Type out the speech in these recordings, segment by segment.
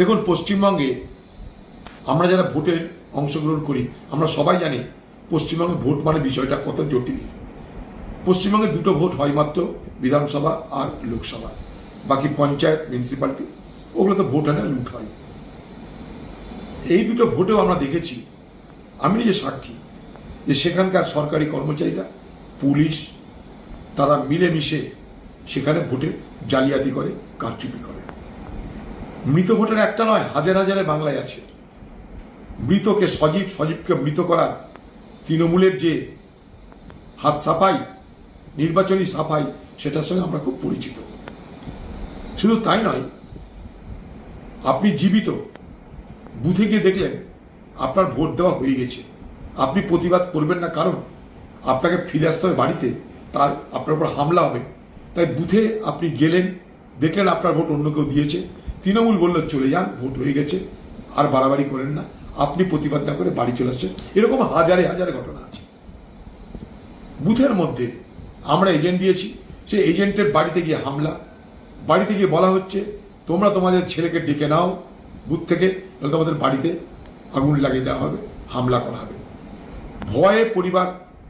দেখুন, পশ্চিমবঙ্গে আমরা যারা ভোটের অংশগ্রহণ করি, আমরা সবাই জানি পশ্চিমবঙ্গে ভোট মানে বিষয়টা কত জটিল। পশ্চিমবঙ্গে দুটো ভোট হয় মাত্র, বিধানসভা আর লোকসভা। বাকি পঞ্চায়েত মিউনিসিপ্যালিটি ওগুলো তো ভোট হয় লুট হয়। এই দুটো ভোটেও আমরা দেখেছি। আমি নিজে সাক্ষী যে সেখানকার সরকারি কর্মচারীরা, পুলিশ, তারা মিলেমিশে সেখানে ভোটের জালিয়াতি করে, কারচুপি করে। মৃত ভোটার একটা নয়, হাজার হাজারে বাংলায় আছে। মৃতকে সজীব, সজীবকে মৃত করার তৃণমূলের যে হাত সাফাই, নির্বাচনী সাফাই, সেটার সঙ্গে আমরা খুব পরিচিত। শুধু তাই নয়, আপনি জীবিত, বুথে গিয়ে দেখলেন, আপনার ভোট দেওয়া হয়ে গেছে। আপনি প্রতিবাদ করবেন না, কারণ আপনাকে ফিরে আসতে হবে বাড়িতে, তার আপনার উপর হামলা হবে। তাই বুথে আপনি গেলেন, দেখলেন আপনার ভোট অন্য কেউ দিয়েছে। তৃণমূল বলল, চলে যান, ভোট হয়ে গেছে, আর বাড়াবাড়ি করেন না। আপনি প্রতিবাদ না করে বাড়ি চলে আসছেন। এরকম হাজারে হাজারে ঘটনা আছে। বুথের মধ্যে আমরা এজেন্ট দিয়েছি। সেই এজেন্টের বাড়িতে গিয়ে হামলা। বাড়িতে গিয়ে বলা হচ্ছে, তোমরা তোমাদের ছেলেকে ডেকে নাও বুথ থেকে তোমাদের বাড়িতে আগুন লাগিয়ে দেওয়া হবে, হামলা করা হবে। ভয়ে পরিবার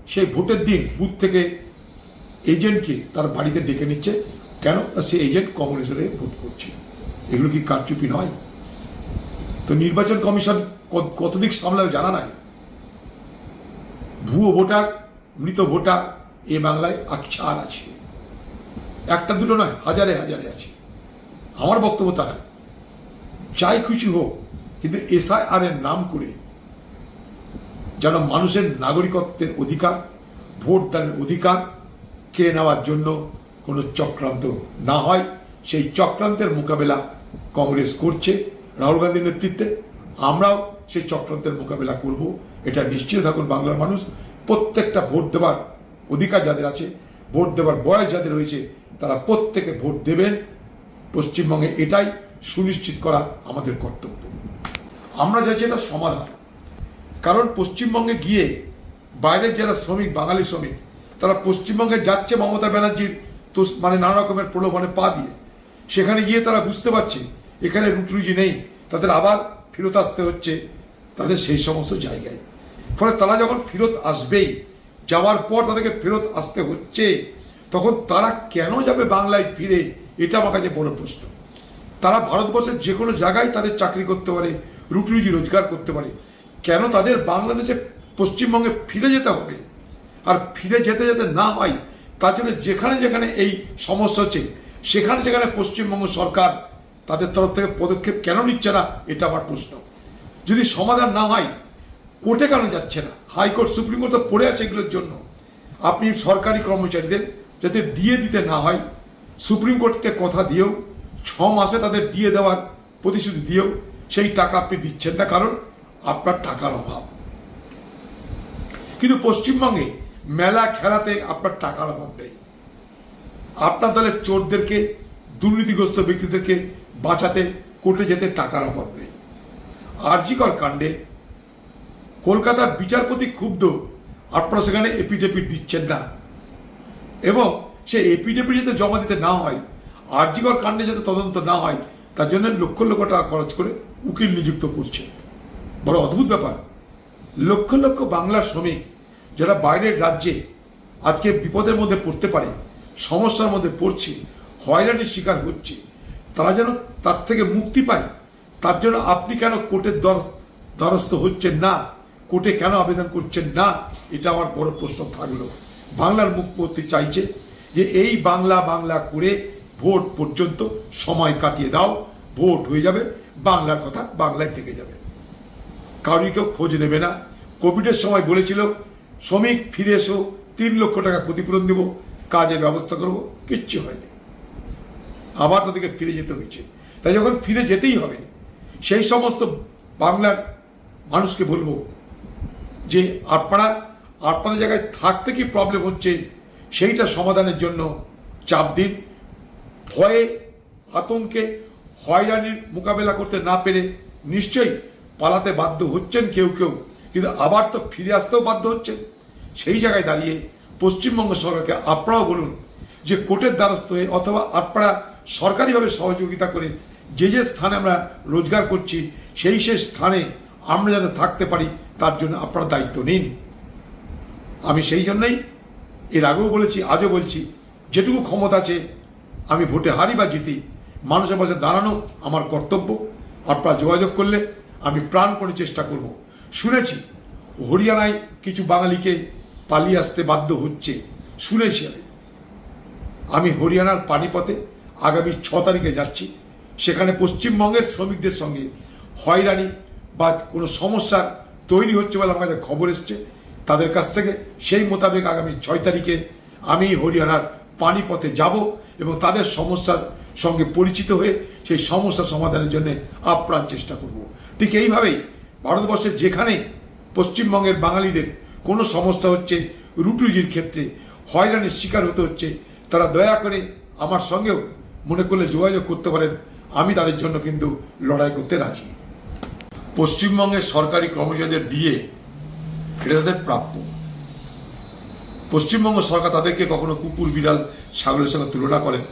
সেই ভোটের দিন বুথ থেকে এজেন্টকে তার বাড়িতে ডেকে নিচ্ছে। কেন? সে এজেন্ট কংগ্রেসের ভোট করছে। এগুলো কি কারচুপি নয়? তো নির্বাচন কমিশন কতদিক সামলায় জানা নাই? ভুয়ো ভোটার, মৃত ভোটার, এ বাংলায় আকছার আছে। একটা দুটো নয়, হাজারে হাজারে আছে। আমার বক্তব্য তা নয়। যাই খুশি হোক, কিন্তু এসআইআর এর নাম করে যেন মানুষের নাগরিকত্বের অধিকার, ভোটদানের অধিকার কেড়ে নেওয়ার জন্য কোনো চক্রান্ত না হয়, সেই চক্রান্তের মোকাবেলা কংগ্রেস করছে, রাহুল গান্ধীর নেতৃত্বে, আমরাও সেই চক্রান্তের মোকাবেলা করব। এটা নিশ্চিত থাকুন বাংলার মানুষ, প্রত্যেকটা ভোট দেওয়ার অধিকার যাদের আছে, ভোট দেওয়ার বয়স যাদের হয়েছে, তারা প্রত্যেকে ভোট দেবেন। পশ্চিমবঙ্গে এটাই সুনিশ্চিত করা আমাদের কর্তব্য। আমরা চাইছি এটা সমাধান। কারণ পশ্চিমবঙ্গে গিয়ে বাইরের যারা শ্রমিক, বাঙালি শ্রমিক, তারা পশ্চিমবঙ্গে যাচ্ছে মমতা ব্যানার্জির তো মানে নানা রকমের প্রলোভনে পা দিয়ে। সেখানে গিয়ে তারা বুঝতে পারছে, এখানে রুটরুজি নেই, তাদের আবার ফেরত আসতে হচ্ছে তাদের সেই সমস্ত জায়গায়। ফলে তারা যখন ফেরত আসবেই, যাওয়ার পর তাদেরকে ফেরত আসতে হচ্ছে, তখন তারা কেন যাবে বাংলায় ফিরে, এটা আমার কাছে বড় প্রশ্ন। তারা ভারতবর্ষের যে কোনো জায়গায় তাদের চাকরি করতে পারে রুটি রুজি রোজগার করতে পারে। কেন তাদের বাংলাদেশে পশ্চিমবঙ্গে ফিরে যেতে হবে? আর ফিরে যেতে যেতে না হয়, তার জন্য যেখানে যেখানে এই সমস্যা হচ্ছে সেখানে যেখানে পশ্চিমবঙ্গ সরকার তাদের তরফ থেকে পদক্ষেপ কেন নিচ্ছে না, এটা আমার প্রশ্ন। যদি সমাধান না হয়, কোর্টে কেন যাচ্ছে না? হাইকোর্ট, সুপ্রিম কোর্ট তো পড়ে আছে এগুলোর জন্য। আপনি সরকারি কর্মচারীদের যাতে দিয়ে দিতে না হয়, সুপ্রিম কোর্টকে কথা দিয়েও, ছ মাসে তাদের দিয়ে দেওয়ার প্রতিশ্রুতি দিয়েও, সেই টাকা আপনি দিচ্ছেন না, কারণ আপনার টাকার অভাব। কিন্তু পশ্চিমবঙ্গে মেলা খেলাতে আপনার টাকার অভাব নেই। আপনার দলের চোরদেরকে, দুর্নীতিগ্রস্ত ব্যক্তিদেরকে বাঁচাতে কোর্টে যেতে টাকার অভাব নেই। আরজিকর কাণ্ডে কলকাতার বিচারপতি ক্ষুব্ধ, আপনারা সেখানে এপিডেপিট দিচ্ছেন না। এবং সে এপিডেপিট যাতে জমা দিতে না হয়, আরজিকর কাণ্ডে যাতে তদন্ত না হয়, তার জন্য লক্ষ লক্ষ টাকা খরচ করে উকিল নিযুক্ত করছে। বড় অদ্ভুত ব্যাপার। লক্ষ লক্ষ বাংলার শ্রমিক যারা বাইরের রাজ্যে আজকে বিপদের মধ্যে পড়তে পারে সমস্যার মধ্যে পড়ছে, হয়রানির শিকার হচ্ছে, তারা যেন তার থেকে মুক্তি পায়, তার জন্য আপনি কেন কোর্টের দর দ্বারস্থ হচ্ছেন না? কোর্টে কেন আবেদন করছেন না? এটা আমার বড় প্রশ্ন থাকল। বাংলার মুখ্যমন্ত্রী চাইছে যে এই বাংলা বাংলা করে ভোট পর্যন্ত সময় কাটিয়ে দাও, ভোট হয়ে যাবে, বাংলার কথা বাংলায় থেকে যাবে। কারোর কেউ খোঁজ নেবে না। কোভিডের সময় বলেছিল, শ্রমিক ফিরে এসো, তিন লক্ষ টাকা ক্ষতিপূরণ দেব কাজের ব্যবস্থা করব, কিচ্ছু হয়নি। আবার তাদেরকে ফিরে যেতে হয়েছে। তাই যখন ফিরে যেতেই হবে, সেই সমস্ত বাংলার মানুষকে বলব যে, আপনারা, আপনাদের জায়গায় থাকতে কি প্রবলেম হচ্ছে, সেইটা সমাধানের জন্য চাপ দিন। ভয়ে, আতঙ্কে, হয়রানির মোকাবেলা করতে না পেরে নিশ্চয়ই পালাতে বাধ্য হচ্ছেন কেউ কেউ, কিন্তু আবার তো ফিরে আসতেও বাধ্য হচ্ছেন। সেই জায়গায় দাঁড়িয়ে পশ্চিমবঙ্গ সরকারকে আপনারাও বলুন যে কোর্টের দ্বারস্থ হয়ে অথবা আপনারা সরকারিভাবে সহযোগিতা করে যে যে স্থানে আমরা রোজগার করছি, সেই সেই স্থানে আমরা যাতে থাকতে পারি, তার জন্য আপনারা দায়িত্ব নিন। আমি সেই জন্যই এর আগেও বলেছি, আজও বলছি, যেটুকু ক্ষমতা আছে, আমি ভোটে হারি বা জিতি, মানুষের পাশে দাঁড়ানো আমার কর্তব্য। আপনারা যোগাযোগ করলে আমি প্রাণ করে চেষ্টা করব। শুনেছি, হরিয়ানায় কিছু বাঙালিকে পালিয়ে আসতে বাধ্য হচ্ছে শুনেছি আমি। আমি হরিয়ানার পানিপথে আগামী ছ তারিখে যাচ্ছি। সেখানে পশ্চিমবঙ্গের শ্রমিকদের সঙ্গে হয়রানি বা কোনো সমস্যা তৈরি হচ্ছে বলে আমার কাছে খবর এসছে। তাদের কাছ থেকে সেই মোতাবেক আগামী ছয় তারিখে আমি হরিয়ানার পানিপথে যাব এবং তাদের সমস্যার সঙ্গে পরিচিত হয়ে সেই সমস্যা সমাধানের জন্য আপ্রাণ চেষ্টা করব। ঠিক এইভাবেই ভারতবর্ষের যেখানে পশ্চিমবঙ্গের বাঙালিদের কোনো সমস্যা হচ্ছে রুটুজির ক্ষেত্রে, হয়রানির শিকার হতে হচ্ছে। তারা দয়া করে আমার সঙ্গেও মনে করলে যোগাযোগ করতে পারেন। আমি তাদের জন্য কিন্তু লড়াই করতে রাজি। পশ্চিমবঙ্গের সরকারি কর্মচারীদের ডিএ, এটা তাদের প্রাপ্য। পশ্চিমবঙ্গ সরকার তাদেরকে কখনো কুকুর, বিড়াল, ছাগলের সঙ্গে তুলনা করেন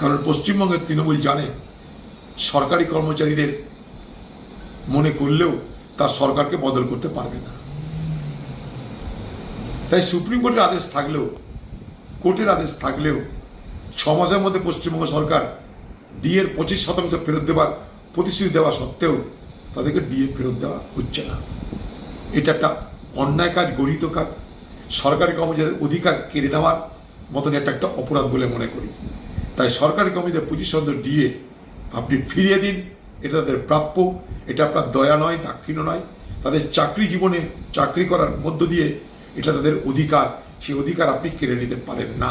কারণ পশ্চিমবঙ্গের তৃণমূল জানে, সরকারি কর্মচারীদের মনে করলেও তার সরকারকে বদল করতে পারবে না। তাই সুপ্রিম কোর্টের আদেশ থাকলেও, কোর্টের আদেশ থাকলেও ছ মাসের মধ্যে পশ্চিমবঙ্গ সরকার ডিএর পঁচিশ শতাংশ ফেরত দেওয়ার প্রতিশ্রুতি দেওয়া সত্ত্বেও তাদেরকে ডিএ ফেরত দেওয়া হচ্ছে না। এটা একটা অন্যায় কাজ গরিত কাজ। সরকারি কর্মচারীদের অধিকার কেড়ে নেওয়ার মতন এটা একটা অপরাধ বলে মনে করি। তাই সরকারি কর্মীদের পঁচিশ শতাংশ ডিএ আপনি ফিরিয়ে দিন এটা তাদের প্রাপ্য, এটা আপনার দয়া নয়, দাক্ষিণ্য নয়। তাদের চাকরি জীবনে চাকরি করার মধ্য দিয়ে এটা তাদের অধিকার, সেই অধিকার আপনি কেড়ে নিতে পারেন না।